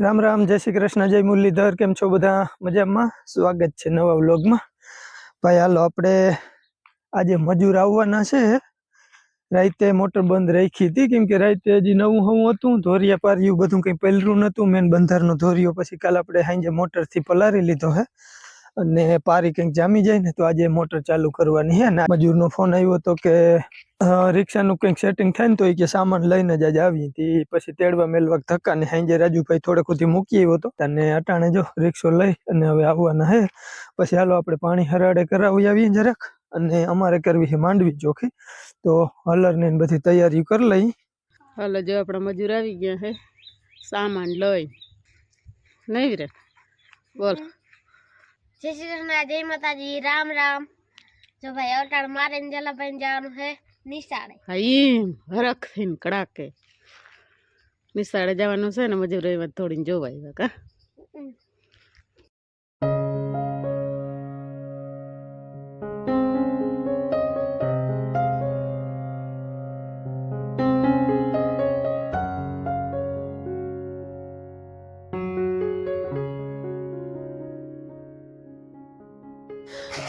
રામ રામ, જય શ્રી કૃષ્ણ, જય મુરલીધર, કેમ છો બધા? મજામાં? સ્વાગત છે નવા વ્લોગમાં. ભાઈ, હાલો, આપણે આજે મજૂર આવવાના છે. રાતે મોટર બંધ રાખી હતી, કેમ કે રાતે હજી નવું હવું હતું, ધોરિયા પાર્યું બધું કંઈ પહેલું નહોતું, મેન બંધારનો ધોરિયો પછી કાલ આપણે સાંજે મોટરથી પલારી લીધો હે. અને પારી કંઈક જામી જાય ને તો આજે મોટર ચાલુ કરવાની છે ને. મજૂરનો ફોન આવ્યો હતો કે રિક્ષાનું કંઈક સેટિંગ થાય ને તો એ કે સામાન લઈને જ આજે આવી હતી પછી તેડવા મેલવા ધક્કા ને સાંજે રાજુભાઈ થોડેક સુધી મૂકી આવ્યો હતો અને અટાણે જો રિક્ષો લઈ અને હવે આવવાના હે. પછી હાલો આપણે પાણી હરાડે કરાવી આવીએ જરાક. અને અમારે કરવી છે માંડવી ચોખી. તો હલર ને બધી તૈયારી કરી લઈ. હલો જો આપણા મજૂર આવી ગયા હે. સામાન લઈ. નહીં રે. બોલ. જય શ્રી કૃષ્ણ જય માતાજી રામ રામ. જો ભાઈ અટાણ મારે ને જલાભાઈ જવાનું છે નિશાળે. હા હરખ થઈને કડાકે. નિશાળે જવાનું છે ને મજૂર એમાં થોડીને જોવા આવ્યા કા?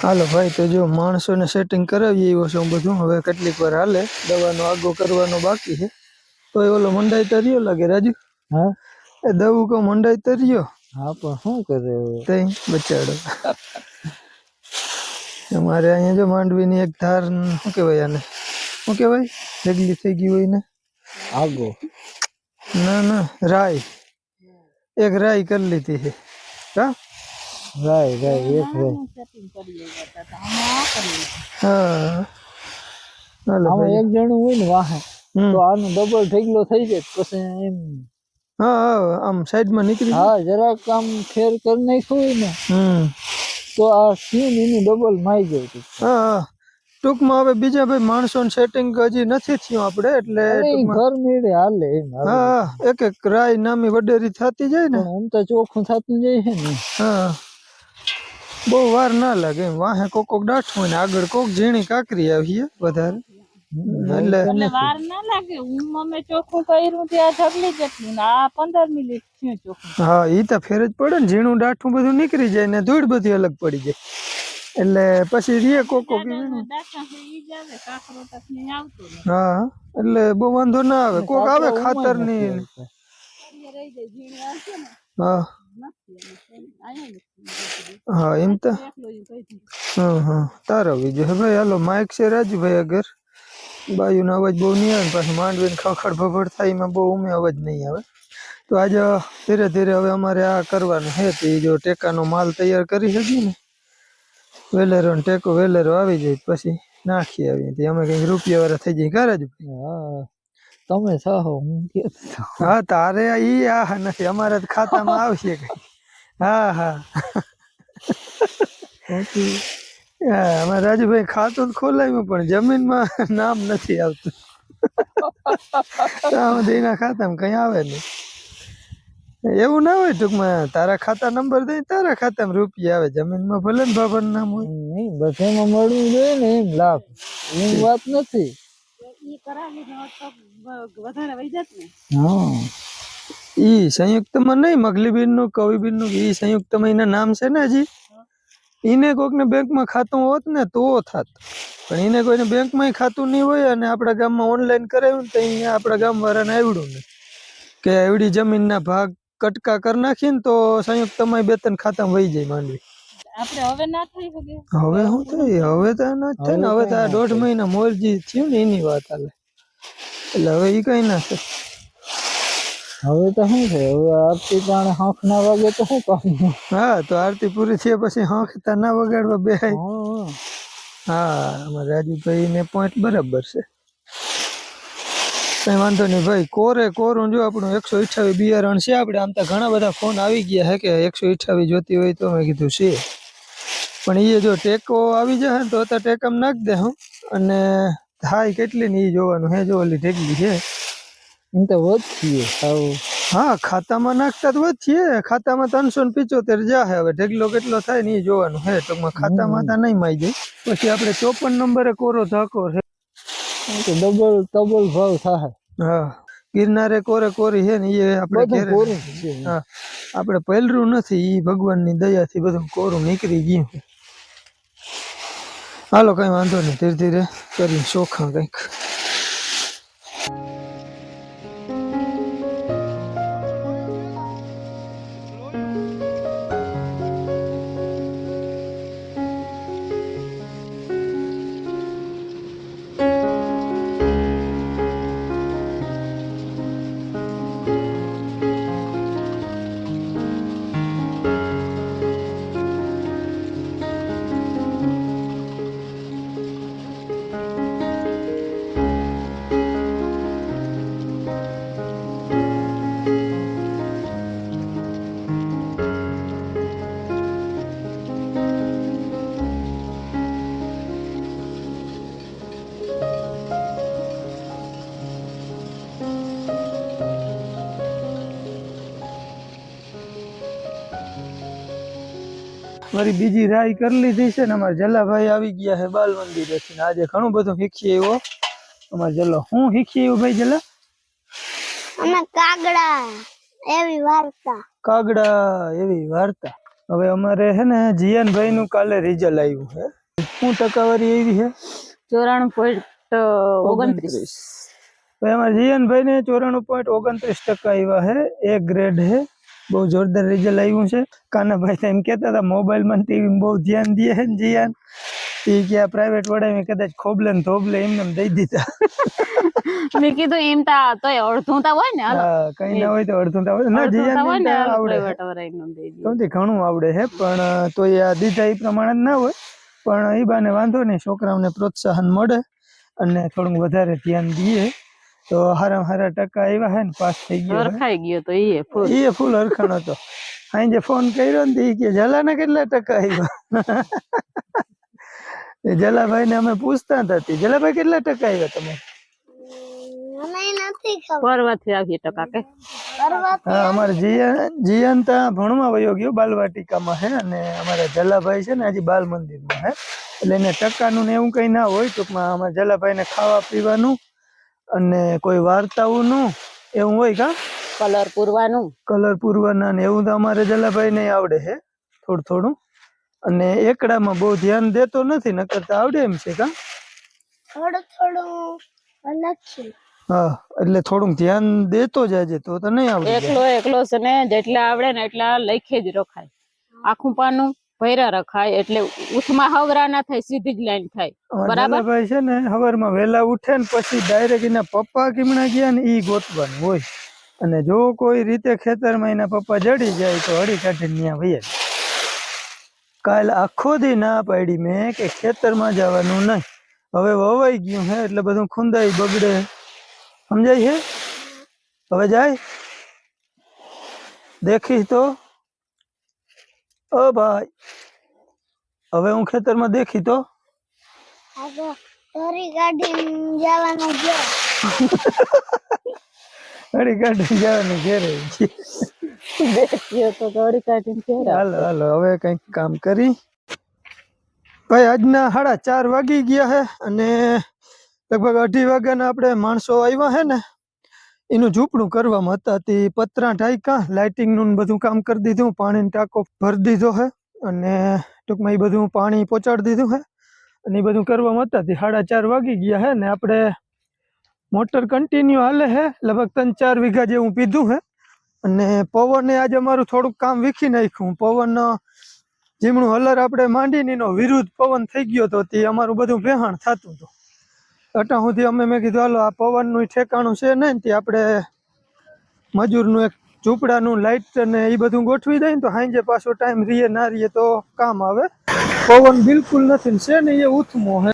હાલો ભાઈ તો જો માણસોને સેટિંગ કરાવીએ એવો છે બધું. હવે કેટલીક વાર હાલે દવાનો આગો કરવાનો બાકી છે. તો એ ઓલો મંડાઈ તર્યો લાગે રાજુ? હા? એ દવું કો મંડાઈ તર્યો હા પણ શું કરે તઈ બચાડો. અમારે અહીંયા જો માંડવીની એક ધાર શું કહેવાય આને? શું કહેવાય? ઢગલી થઈ ગઈ હોય ને? આગો. ના ના રાય એક રાય કરી લીધી છે. હા? રાય રાય એક રાય હા. આમાં એક જણું હોય ને વાહે તો આનું ડબલ ઢગલો થઈ જાય પછી એમ. હા હા આમ સાઈડમાં નીકળી હા જરાક આમ ફેર કરી નાખ્યું ને હમ. તો આ સીન એનું ડબલ માઈ જાય છે. હા હા. ટૂંકમાં હવે બીજા ભાઈ માણસો સેટિંગ હજી નથી થયું આપણે એટલે ઘર મેળે હાલે હા, એક એક રાય નામી વડેરી થતી જાય ને. આમ તો ચોખ્ખું થતું જાય છે ને. હા. બહુ વાર ના લાગે. એમ વાહે કોક કોક દાઠું હોય ને આગળ કોક ઝીણી કાકરી આવીએ વધારે. એટલે વાર ના લાગે. હું અમે ચોખ્ખું કર્યું ત્યાં ઢગલી જેટલું ને આ પંદર મિનિટ થયું ચોખ્ખું. હા ઈ તો ફેર જ પડે ને. ઝીણું ડાઠું બધું નીકળી જાય ને ધૂળ બધી અલગ પડી જાય. એટલે પછી રીએ કોક આવે. હા એટલે બહુ વાંધો ના આવે. કોક આવે ખાતરની. હા. હા એમ તો હા હા તારો હે ભાઈ હાલો માઇક છે રાજુભાઈ અગર બાયુનો અવાજ બહુ નહીં આવે પાછું માંડવીને ખખડ ભભડ થાય એમાં બહુ ઉમે અવાજ નહીં આવે તો આજે ધીરે ધીરે હવે અમારે આ કરવાનું છે તે જો ટેકાનો માલ તૈયાર કરી શકીએ ને વેલેરો ટેકો વેલેરો આવી જાય પછી નાખી આવી અમે કંઈક રૂપિયા વાળા થઈ જઈએ ઘરે જ હા તમે છો હું હા તારે આ ઈ આ નથી અમારા ખાતામાં આવશે કઈ. હા હા. અમારે રાજુભાઈ ખાતું ખોલાવ્યું પણ જમીનમાં નામ નથી આવતું. ત્યાં ખાતામાં કઈ આવે નહીં. એવું ના હોય ટૂંકમાં તારા ખાતા નંબર દઈ તારા ખાતામાં રૂપિયા આવે જમીનમાં ભલે ને નામ હોય. નહીં બધામાં મળવું જોઈએ ને એમ લાભ. એમ વાત નથી. ઈ કરાવી તો વધારે ને. હા. ઈ સંયુક્તમાં મગલીબેનનું કવિબીનનું ઈ સંયુક્તમાં એના નામ છે ને હજી. ઈને બેંક બેંકમાં ખાતું હોત ને તો થાત. પણ એને કોઈને બેંકમાં ખાતું નહીં હોય અને આપણા ગામમાં ઓનલાઈન કરાવ્યું તો અહીંયા આપણા ગામ વાળાને આવડ્યું ને કે એવડી જમીનના ભાગ કટકા કરી નાખીને તો સંયુક્તમાં બે ત્રણ ખાતામાં વહી જાય માંડવી. આપણે હવે ના થઈ શકે. હવે શું થાય? હવે તો ના જ થાય ને હવે તો આ દોઢ મહિના મોરજી થયું ને એની વાત હાલે. એટલે હવે એ કઈ ના થાય. હવે તો શું છે? હવે આરતી જાણે હાંખ ના વાગે તો શું કામ? હા તો આરતી પૂરી થયા પછી હોંખતા ના વગાડવા બે હા હા. અમારા રાજુભાઈ ને પોઈન્ટ બરાબર છે. કઈ વાંધો નહીં ભાઈ કોરે કોરું જો આપણું એકસો અઠ્યાવીસ બિયારણ છે આપણે આમ તો ઘણા બધા ફોન આવી ગયા હે કે એકસો અઠ્યાવીસ જોતી હોય તો મેં કીધું છે. પણ એ જો ટેકો આવી જાય ને તો અત્યારે ટેકમ નાખ દે હું. અને થાય કેટલી ને એ જોવાનું. હે જો ઓલી ઢેકલી છે. એમ તો વધીએ હા ખાતામાં નાખતા તો વધીએ ખાતામાં ત્રણસો ને પિચોતેર જાહે. હવે ઢેગલો કેટલો થાય ને એ જોવાનું. હે ટૂંકમાં ખાતામાં તો નહીં માઈ જાય. પછી આપણે ચોપન નંબરે કોરો ધાકો છે. ડબલ ડબલ ભાવ થાય હા ગિરનારે કોરે કોરી છે ને એ આપણે આપણે પહેલરું નથી. ઈ ભગવાનની દયાથી બધું કોરું નીકળી ગયું. હાલો કઈ વાંધો નહીં. ધીરે ધીરે કરી શોખા કંઈક. મારી બીજી રાય કરી લીધી છે ને અમારા જલ્લાભાઈ આવી ગયા છે બાલ મંદિર ને આજે ઘણું બધું શીખીએ એવો અમારે જલ્લો હું શીખીએ એવું ભાઈ જલ્લા? અમે કાગડા એવી વાર્તા. કાગડા એવી વાર્તા. હવે અમારે છે ને જીયાનભાઈ નું કાલે રિઝલ્ટ આવ્યું છે. શું ટકાવારી એવી છે? ચોરાણું પોઈન્ટ ઓગણત્રીસ. ભાઈ અમારા જીયાનભાઈ ને ચોરાણું પોઈન્ટ ઓગણત્રીસ ટકા આવ્યા છે. એ ગ્રેડ છે. બહુ જોરદાર રિઝલ્ટ આવ્યું છે. કાનાભાઈ તો એમ કહેતા હતા મોબાઈલમાં ટીવી બહુ ધ્યાન દે છે જીયાન. એ કે આ પ્રાઇવેટ વડે મેં કદાચ ખોબલે ને ધોબલે એમને એમ દઈ દીધા. મેં કીધું એમ તા તો અડધું તા હોય ને કઈ ના હોય તો અડધું તા હોય ના જીયાન આવડે. તો ઘણું આવડે છે પણ તો એ આ દીધા એ પ્રમાણે જ ના હોય. પણ એ બાને વાંધો નહીં છોકરાઓને પ્રોત્સાહન મળે અને થોડું વધારે ધ્યાન દઈએ. તો હારા હારા ટકા આવ્યા હે ને પાસ થઈ ગયો હરખાઈ ગયો તો એ ફૂલ. એ ફૂલ હરખાણ હતો. અહીં જે ફોન કર્યો ને એ કે જલાને કેટલા ટકા આવ્યા એ જલાભાઈ ને અમે પૂછતા હતા. તે, જલાભાઈ કેટલા ટકા આવ્યા તમે? પરવાથી આવીએ ટકા કે? હા અમારે જીયન જીયન ત્યાં ભણવા વયો ગયો બાલવાટિકામાં હે અને અમારા જલાભાઈ છે ને હજી બાલ મંદિરમાં હે. એટલે એને ટકાનું ને એવું કઈ ના હોય ટૂંકમાં અમારા જલાભાઈને ખાવા પીવાનું અને કોઈ વાર્તાઓનું એવું હોય કા? કલર પૂરવાનું. કલર પૂરવાના ને એવું તો અમારે જલાભાઈને આવડે છે થોડું થોડું. અને એકડામાં બહુ ધ્યાન દેતો નથી નકર તો આવડે એમ છે કા? થોડું થોડું અલગ છે હા એટલે થોડુંક ધ્યાન દેતો જાજે તો તો નહીં આવડે. એકલો એકલો છે ને જેટલા આવડે ને એટલા લખે જ રખાય. આખું પાનું ભર્યા રખાય એટલે ઉઠમાં હવરા ના થાય સીધી જ લાઈન થાય. બરાબર? છે ને સવારમાં વહેલા ઉઠે ને પછી ડાયરેક્ટ એના પપ્પા કીમણા ગયા ને ઈ ગોતવાનું હોય. અને જો કોઈ રીતે ખેતરમાં એના પપ્પા જડી જાય તો હળી કાઢીને ત્યાં વહી કાલ આખો દી ના પાડી મેં કે ખેતરમાં જવાનું નહીં. હવે વવાઈ ગયું હે એટલે બધું ખુંદાઈ બગડે. સમજાય છે હવે જાય? દેખીશ તો. ઓ ભાઈ હવે હું ખેતરમાં દેખી તો? જવાનો કાઢી જવાનું ઘેરે. બેઠ્યો તો ગળી કાઢીને ફેરા હાલો હાલો હવે કંઈક કામ કરી. ભાઈ આજના સાડા ચાર વાગી ગયા હે અને લગભગ અઢી વાગ્યાના આપણે માણસો આવ્યા હે ને એનું ઝૂંપડું કરવામાં હતા. તે પતરા ઢાંકા લાઇટિંગનું બધું કામ કરી દીધું. પાણીનો ટાંકો ભરી દીધો હે અને ટૂંકમાં એ બધું પાણી પહોંચાડી દીધું હે અને એ બધું કરવામાં હતા. તે સાડા ચાર વાગી ગયા હે ને આપણે મોટર કન્ટિન્યુ હાલે હે. લગભગ ત્રણ ચાર વીઘા જેવું પીધું હે અને પવને આજે અમારું થોડુંક કામ વીખી નાખ્યું. પવન જીમણું હલર આપણે માંડીને એનો વિરુદ્ધ પવન થઈ ગયો તો તે અમારું બધું વેહાણ થતું હતું. અટા સુધી અમે મેં કીધું, હાલો, આ પવનનું ઠેકાણું છે ને તે આપણે મજૂરનું એક ઝૂંપડાનું લાઇટ અને એ બધું ગોઠવી દઈએ ને, તો સાંજે પાછો ટાઈમ રીએ, ના રીએ તો કામ આવે. પવન બિલકુલ નથી ને, છે ને, એ ઉથમો હે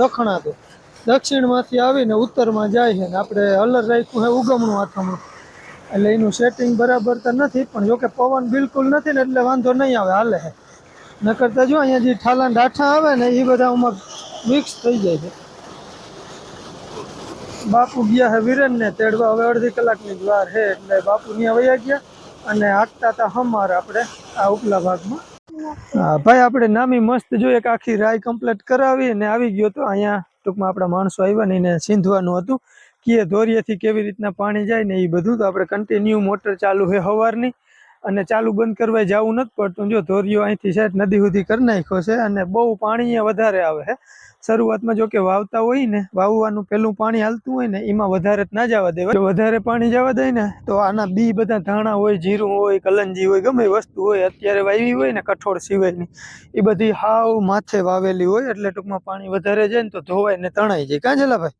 દખણા તો દક્ષિણમાંથી આવીને ઉત્તરમાં જાય છે ને, આપણે હલર રાખ્યું છે ઉગમણું આથમણું એટલે એનું સેટિંગ બરાબર તો નથી, પણ જોકે પવન બિલકુલ નથી ને, એટલે વાંધો નહીં આવે, હાલે છે નકર તો જો અહીંયા જે ઠાલા ડાઠા આવે ને એ બધા આમાં મિક્સ થઈ જાય છે. બાપુ ગયા હે વિરેન ને તેડવા. હવે અડધી કલાકની જ વાર છે એટલે બાપુ ત્યાં વયા ગયા અને હાંકતા હતા હમાર આપણે આ ઉપલા ભાગમાં. ભાઈ, આપણે નામી મસ્ત જોઈએ એક આખી રાય કમ્પ્લીટ કરાવી અને આવી ગયો તો અહીંયા ટૂંકમાં આપણા માણસો આવ્યા ને એને સીંધવાનું હતું. કે ધોરિયેથી કેવી રીતના પાણી જાય ને એ બધું તો આપણે કન્ટિન્યુ મોટર ચાલુ છે સવારની અને ચાલુ બંધ કરવા જવું નથી પડતું. જો ધોરિયો અહીંથી સાહેબ નદી સુધી કરી નાખ્યો છે અને બહુ પાણી વધારે આવે છે શરૂઆતમાં જો કે વાવતા હોય ને, વાવવાનું પેલું પાણી હાલતું હોય ને, એમાં વધારે ના જવા દેવાય. વધારે પાણી જવા દે ને, તો આના બી બધા ધાણા હોય, જીરું હોય, કલંજી હોય, ગમે વસ્તુ હોય, અત્યારે વાવી હોય ને, કઠોળ સિવાયની, એ બધી હાવ માથે વાવેલી હોય, એટલે ટૂંકમાં પાણી વધારે જાય ને, તો ધોવાય ને તણાઈ જાય. કાં જલા ભાઈ?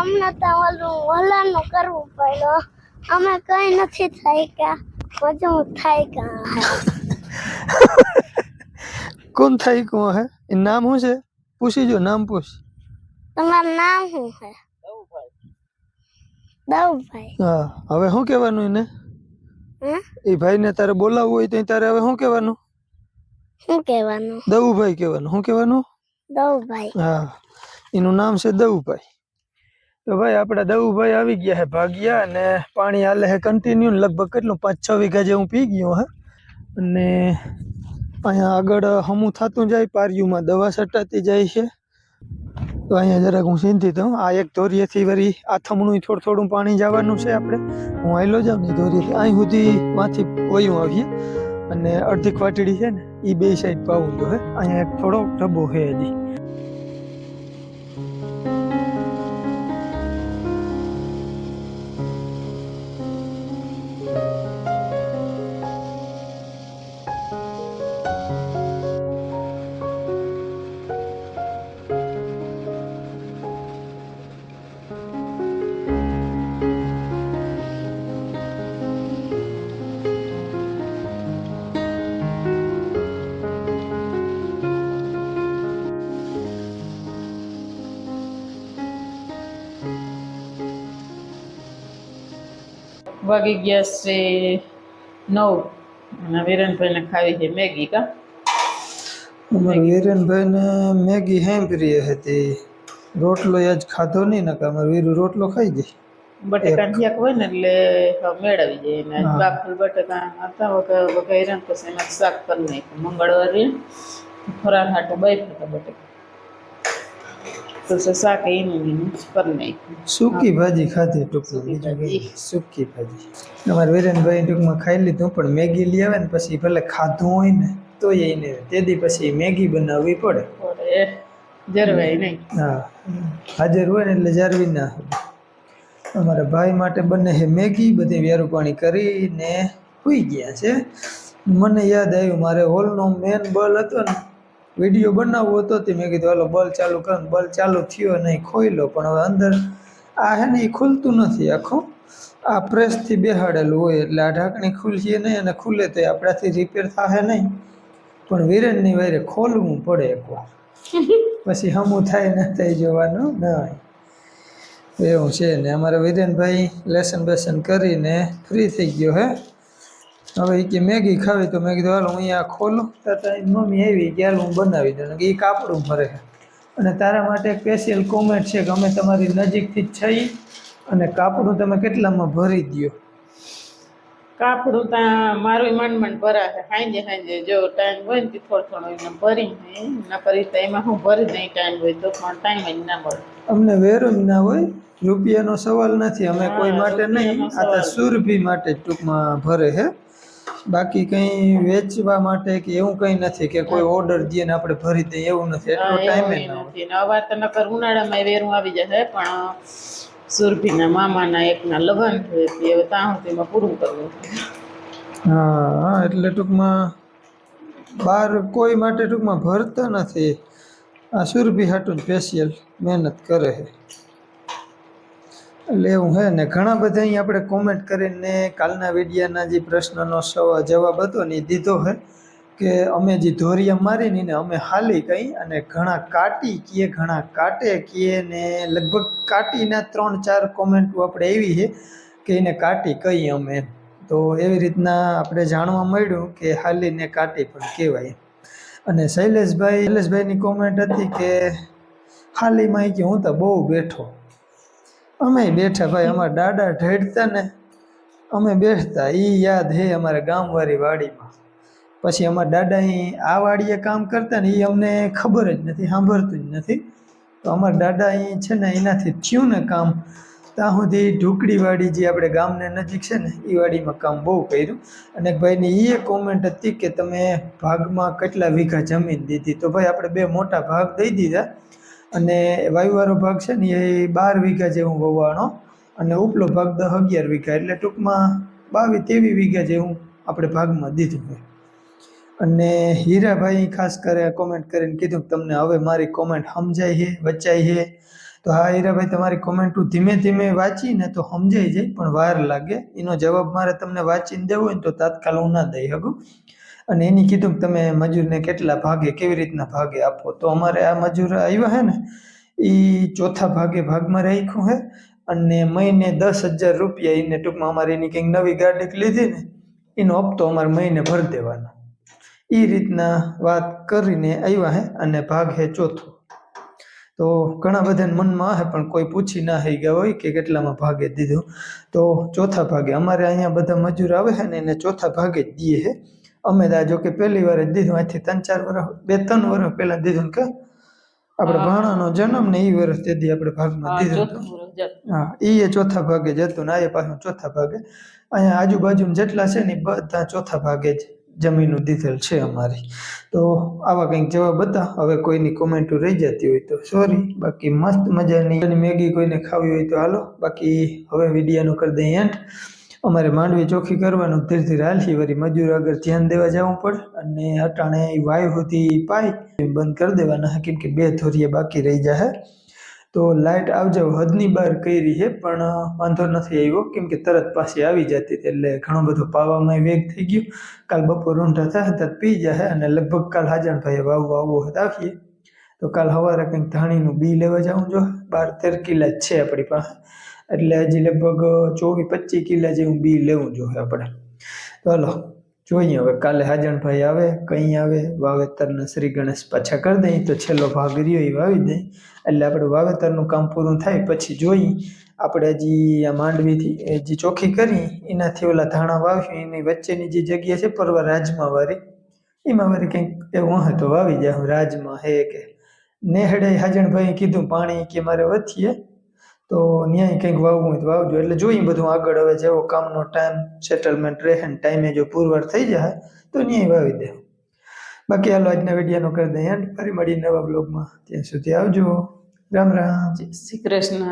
અમને કરવું અમે કઈ નથી થાય કા મજૂર થાય કા કોણ થાય કોણ હે? એ નામ શું છે? પૂછી જો નામ પૂછ. તમારું નામ શું છે? દવભાઈ હા હવે શું કહેવાનું એને? હે? એ ભાઈને તારે બોલાવવું હોય તો તારે હવે શું કહેવાનું? શું કહેવાનું? દવુભાઈ કહેવાનું. શું કહેવાનું? દવભાઈ હા એનું નામ છે દવુભાઈ તો ભાઈ, આપણા દવુભાઈ આવી ગયા હે ભાગ્યા અને પાણી હાલે હે કન્ટિન્યુ લગભગ કેટલું? પાંચ છ વીઘા જેવું પી ગયું હે. અને અહીંયા આગળ હમું થતું જાય, પારિયુંમાં દવા સટાતી જાય છે. તો અહીંયા જરાક હું ચિંતિત હું આ એક ધોરીએથી વળી આથમણું થોડું થોડું પાણી જવાનું છે આપણે. હું આયલો જાઉં ને ધોરીએથી અહીં સુધી માંથી વયું આવીએ. અને અડધી ક્વાટડી છે ને એ બે સાઈડ પાવું તો હે. અહીંયા એક થોડો ડબ્બો છે હજી. વાગી ગયા છે નવ. અને વિરેનભાઈને ખાવી છે મેગી કા? ને મેગી હેમ્પરી હતી. રોટલો આજ ખાધો નહીં ને અમારે વીરુ રોટલો ખાઈ જાય બટેકા શાક હોય ને એટલે મેળવી જાય ને. બાફેલ બટેકા હતા વગર વગેરે પછી એમાં શાક કરી નાખ્યું. મંગળવારે ખોરાક હાટું બાફ્યા હતા બટેકા. તો શાક એનું એનું કરી નાખ્યું સૂકી ભાજી ખાધી ટૂંકમાં બીજું. કંઈ સૂકી ભાજી. અમારે વીરેનભાઈ ટૂંકમાં ખાઈ લીધું પણ મેગી લઈ આવે ને પછી ભલે ખાધું હોય ને તો એને તેથી પછી મેગી બનાવવી પડે. જરવાય નહીં. હા. હાજર હોય ને એટલે જારવી ના અમારા ભાઈ માટે બંને હે મેગી બધી વેરું પાણી કરીને સુઈ ગયા છે. મને યાદ આવ્યું મારે હોલનો મેન બલ હતો ને વીડિયો બનાવવો હતો તે મેં કીધું હાલો બલ ચાલુ કરો. બલ ચાલુ થયો નહીં ખોઈ લો પણ હવે અંદર આ હે ને એ ખુલતું નથી આખું. આ પ્રેસથી બેહાડેલું હોય એટલે આ ઢાંકણી ખુલશે નહીં અને ખુલે તો આપણાથી રિપેર થશે નહીં. પણ વિરેનની વારે ખોલવું પડે એકવાર. પછી હમું થાય ન થઈ જવાનું નહીં. એવું છે ને અમારા વિરેનભાઈ લેસન બેસન કરીને ફ્રી થઈ ગયો હે. હવે કે મેગી ખાવી તો મેં કીધું હાલ હું અહીંયા ખોલું. તારી મમ્મી આવી ગયા હું બનાવી દઉં. કે એ કાપડું ભરે. અને તારા માટે સ્પેશિયલ કોમેન્ટ છે કે અમે તમારી નજીકથી જ છીએ અને કાપડું તમે કેટલામાં ભરી દ્યો? કાપડું ત્યાં મારું માંડ માંડ ભરાશે. હાંજે હાંજે જો ટાઈમ હોય ને થોડો થોડો એને ભરી ના કરી તો એમાં હું ભરી દઈ ટાઈમ હોય તો પણ ટાઈમ જ ના મળે. અમને વેરો જ ના હોય. રૂપિયાનો સવાલ નથી. અમે કોઈ માટે નહીં. આ. સુરભી માટે ટૂંકમાં ભરે છે બાકી કંઈ વેચવા માટે કે એવું કંઈ નથી કે કોઈ ઓર્ડર દઈએ ને આપણે ભરી દઈએ એવું નથી. એટલો ટાઈમ નથી. અવાર તો નકર ઉનાળામાં વેરું આવી જશે પણ સુરભીના મામાના એકના લગ્ન થયું તે હવે ત્યાં સુધીમાં પૂરું કરવું હા હા એટલે ટૂંકમાં બહાર કોઈ માટે ટૂંકમાં ભરતા નથી. આ સુરભી હાટું સ્પેશિયલ મહેનત કરે છે. એટલે એવું હે ને, ઘણા બધા અહીં આપણે કોમેન્ટ કરીને કાલના વિડીયાના જે પ્રશ્નનો જવાબ હતો ને દીધો છે કે અમે જે ધોરિયા મારીને ને અમે હાલી કઈ અને ઘણા કાટી કીએ, ઘણા કાટે કીએ ને લગભગ કાટીના ત્રણ ચાર કોમેન્ટો આપણે એવી છે કે એને કાટી કહી અમે. તો એવી રીતના આપણે જાણવા મળ્યું કે હાલીને કાટી પણ કહેવાય. અને શૈલેષભાઈ, શૈલેષભાઈની કોમેન્ટ હતી કે હાલીમાં કે હું તો બહુ બેઠો. અમે બેઠા ભાઈ, અમારા દાદા ઢેડતા ને અમે બેઠતા એ યાદ હે અમારા ગામવાળી વાડીમાં. પછી અમારા દાદા અહીં આ વાડીએ કામ કરતા ને એ અમને ખબર જ નથી, સાંભળતું જ નથી. તો અમારા દાદા અહીં છે ને એનાથી થયું ને કામ. ત્યાં સુધી ઢુકડી વાડી જે આપણે ગામને નજીક છે ને એ વાડીમાં કામ બહુ કર્યું. અને એક ભાઈની એ કોમેન્ટ હતી કે તમે ભાગમાં કેટલા વીઘા જમીન દીધી. તો ભાઈ, આપણે બે મોટા ભાગ દઈ દીધા. અને વાયુવાળો ભાગ છે ને એ બાર વીઘા જેવું વવાણો અને ઉપલો ભાગ દસ અગિયાર વીઘા. એટલે ટૂંકમાં બાવીસ તેવી વીઘા જેવું આપણે ભાગમાં દીધું હોય. અને હીરાભાઈ ખાસ કરે કોમેન્ટ કરીને કીધું કે તમને હવે મારી કોમેન્ટ સમજાય છે, વચાય છે. તો હા, હીરાભાઈ, તમારી કોમેન્ટ હું ધીમે ધીમે વાંચીને તો સમજાઈ જાય, પણ વાર લાગે. એનો જવાબ મારે તમને વાંચીને દેવો હોય તો તાત્કાલ હું ના દઈ શકું. અને એની કીધું તમે મજૂરને કેટલા ભાગે, કેવી રીતના ભાગે આપો? તો અમારે આ મજૂર આવ્યા હે ને એ ચોથા ભાગે ભાગમાં રાખ્યું હે, અને મહિને દસ હજાર રૂપિયા એને ટૂંકમાં અમારે એની કંઈક નવી ગાડી લીધી ને, એનો હપ્તો અમારે મહિને ભરી દેવાનો. એ રીતના વાત કરીને આવ્યા હે, અને ભાગ હે ચોથો. તો ઘણા બધાને મનમાં આવે પણ કોઈ પૂછી ના થઈ ગયા હોય કે કેટલામાં ભાગે દીધું. તો ચોથા ભાગે, અમારે અહીંયા બધા મજૂર આવે છે ને, એને ચોથા ભાગે જ દઈએ છે અમે આ જો કે પહેલી વાર જ દીધું આથી ત્રણ ચાર વર્ષ બે ત્રણ વર્ષ પહેલા દીધું કે આપણે ભાણાનો જન્મ ને એ વર્ષ તેથી આપણે ભાગમાં દીધું હા એ ચોથા ભાગે જ હતું ને આ પાછું ચોથા ભાગે. અહીંયા આજુબાજુ જેટલા છે ને બધા ચોથા ભાગે જ જમીનું દીધેલ છે અમારી. તો આવા કંઈક જવાબ હતા? હવે કોઈની કોમેન્ટો રહી જતી હોય તો સોરી. બાકી મસ્ત મજાની મેગી કોઈને ખાવી હોય તો હાલો. બાકી હવે વિડીયાનું કરી દઈએ એન્ડ અમારે માંડવી ચોખ્ખી કરવાનું ધીરે હાલશી વળી મજૂર આગળ ધ્યાન દેવા જવું પડે અને અટાણે વાયુ સુધી પાઈ બંધ કરી દેવાના કેમ કે બે થોરીએ બાકી રહી જાય તો લાઇટ આવજો હદની બહાર કરી છે, પણ વાંધો નથી આવ્યો. કેમ કે તરત પાછી આવી જતી હતી એટલે ઘણો બધો પાવામાં વેગ થઈ ગયો. કાલ બપોર ઊંઢા થાય તો પી જાય અને લગભગ કાલ હાજણભાઈએ વાવવા આવવો હોય તો આવીએ તો કાલ સવારે કંઈક ધાણીનું બી લેવા જવું જો. બાર તેર કિલા જ છે આપણી પાસે. એટલે હજી લગભગ ચોવીસ, પચીસ કિલા જેવું બી લેવું જોઈએ આપણે. ચાલો, જોઈએ હવે, કાલે હાજણભાઈ આવે, કંઈ આવે, વાવેતરના શ્રી ગણેશ પાછા કરી દઈએ તો છેલ્લો ભાગ રહ્યો એ વાવી દઈએ એટલે આપણે વાવેતરનું કામ પૂરું થાય, પછી જોઈ આપણે હજી આ માંડવીથી જે ચોખ્ખી કરી, એનાથી ઓલા ધાણા વાવ્યું એની વચ્ચેની જે જગ્યા છે, પરવા રાજમાં વારી એમાં વળી કંઈક એવું હોય તો વાવી જાય હું રાજમાં હે કે. નેહડે હાજણભાઈ કીધું, પાણી કે મારે વધીએ તો ન્યાય કંઈક વાવવું હોય તો વાવજો. એટલે જોઈએ બધું આગળ હવે જેવો કામનો ટાઈમ સેટલમેન્ટ રહે ને ટાઈમે જો પુરવાર થઈ જાય, તો ન્યાય વાવી દે. બાકી હાલો આજના વિડીયોનો કરી દઈએ ફરી મળી નવા બ્લોગમાં ત્યાં સુધી આવજો. રામ રામ. શ્રી કૃષ્ણ.